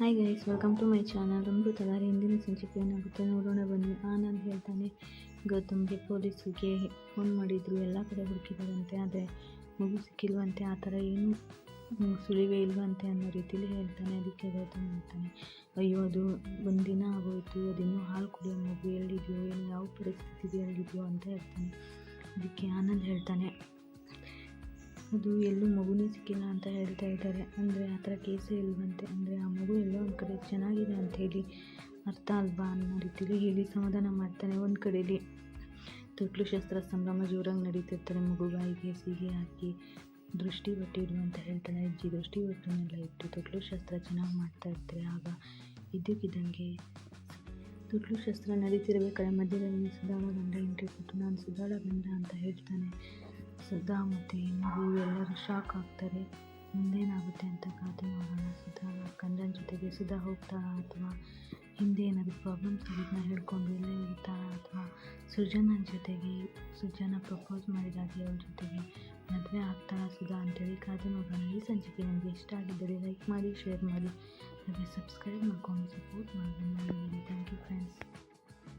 Hi guys welcome to my channel ತಲಾರಿ ಹಿಂದಿನ ಸಂಚಿಕೆ ಏನಾಗುತ್ತೆ ನೋಡೋಣ ಬನ್ನಿ. ಆನಂದ್ ಹೇಳ್ತಾನೆ ಗೌತಮ್ಗೆ ಪೊಲೀಸಿಗೆ ಫೋನ್ ಮಾಡಿದ್ರು, ಎಲ್ಲ ಕಡೆ ಹುಡುಕಿದಾರಂತೆ, ಆದರೆ ಮಗು ಸಿಕ್ಕಿಲ್ವಂತೆ, ಆ ಥರ ಏನು ಸುಳಿವೆ ಇಲ್ವಂತೆ ಅನ್ನೋ ರೀತಿಲಿ ಹೇಳ್ತಾನೆ, ಅದಕ್ಕೆ ಗೌತಮ್ ಹೇಳ್ತಾನೆ, ಅಯ್ಯೋ, ಅದು ಒಂದು ದಿನ ಆಗೋಯ್ತು ಅದಿನ್ನೂ ಹಾಲು ಕುಡಿಯೋ ಮಗು ಎಲ್ಲಿದೆಯೋ ಏನು ಯಾವ ಪರಿಸ್ಥಿತಿಯಲ್ಲಿದೆಯೋ ಅಂತ ಹೇಳ್ತಾನೆ. ಅದಕ್ಕೆ ಆನಂದ್ ಹೇಳ್ತಾನೆ, ಅದು ಎಲ್ಲೂ ಮಗುನೇ ಸಿಕ್ಕಿಲ್ಲ ಅಂತ ಹೇಳ್ತಾ ಇದ್ದಾರೆ, ಅಂದರೆ ಆ ಥರ ಕೇಸೇ ಇಲ್ವಂತೆ, ಅಂದರೆ ಆ ಮಗು ಕಡೆ ಚೆನ್ನಾಗಿದೆ ಅಂತ ಹೇಳಿ ಅರ್ಥ ಅಲ್ವಾ ಅನ್ನೋ ರೀತಿಲಿ ಹೇಳಿ ಸಮಾಧಾನ ಮಾಡ್ತಾನೆ ಒಂದು ಕಡೆಯಲ್ಲಿ ತೊಟ್ಲು ಶಸ್ತ್ರ ಸಂಭ್ರಮ ಜೋರಾಗಿ ನಡೀತಿರ್ತಾರೆ ಮಗು ಬಾಯಿಗೆ ಸಿಹಿ ಹಾಕಿ, ದೃಷ್ಟಿ ಬಟ್ಟಿಡು ಅಂತ ಹೇಳ್ತಾನೆ ಅಜ್ಜಿ ದೃಷ್ಟಿ ಬಟ್ಟನ್ನೆಲ್ಲ ಇಟ್ಟು ತೊಟ್ಲು ಶಸ್ತ್ರ ಚೆನ್ನಾಗಿ ಮಾಡ್ತಾ ಇರ್ತಾರೆ. ಆಗ ಇದ್ದಕ್ಕಿದ್ದಂಗೆ ತೊಟ್ಲು ಶಸ್ತ್ರ ನಡೀತಿರ್ಬೇಕಾದ್ರೆ ಮಧ್ಯದಲ್ಲಿ ಸುಧಾಳ ಗಂಡ ಎಂಟ್ರಿ ಕೊಟ್ಟು ನಾನು ಸುಧಾಳ ಗಂಡ ಅಂತ ಹೇಳ್ತಾನೆ. ಸುಧಾ ಮತ್ತು ಮಗು ಎಲ್ಲರೂ ಶಾಕ್ ಆಗ್ತಾರೆ. ಮುಂದೇನಾಗುತ್ತೆ ಅಂತ ಕಾದು ನೋಡೋಣ ಸುಧಾ ಗಂಡನ ಜೊತೆಗೆ ಸುಧಾ ಹೋಗ್ತಾಳಾ ಅಥವಾ ಹಿಂದೆ ಏನಾದರೂ ಪ್ರಾಬ್ಲಮ್ಸ್ ಆಗಿದ್ದನ್ನ ಹೇಳ್ಕೊಂಡು ಇಲ್ಲೇ ಅಥವಾ ಸೃಜನನ ಜೊತೆಗೆ ಸೃಜನ ಪ್ರಪೋಸ್ ಮಾಡಿದಾಗೆ ಅವ್ರ ಜೊತೆಗೆ ಮದುವೆ ಆಗ್ತಾಳಾ ಸುಧಾ ಅಂತೇಳಿ ಕಾದು ನೋಡೋಣ. ಈ ಸಂಚಿಕೆ ನಿಮಗೆ ಇಷ್ಟ ಆಗಿದ್ದರೆ ಲೈಕ್ ಮಾಡಿ ಶೇರ್ ಮಾಡಿ. ಹಾಗೆ ಸಬ್ಸ್ಕ್ರೈಬ್ ಮಾಡ್ಕೊಂಡು ಸಪೋರ್ಟ್ ಮಾಡಿ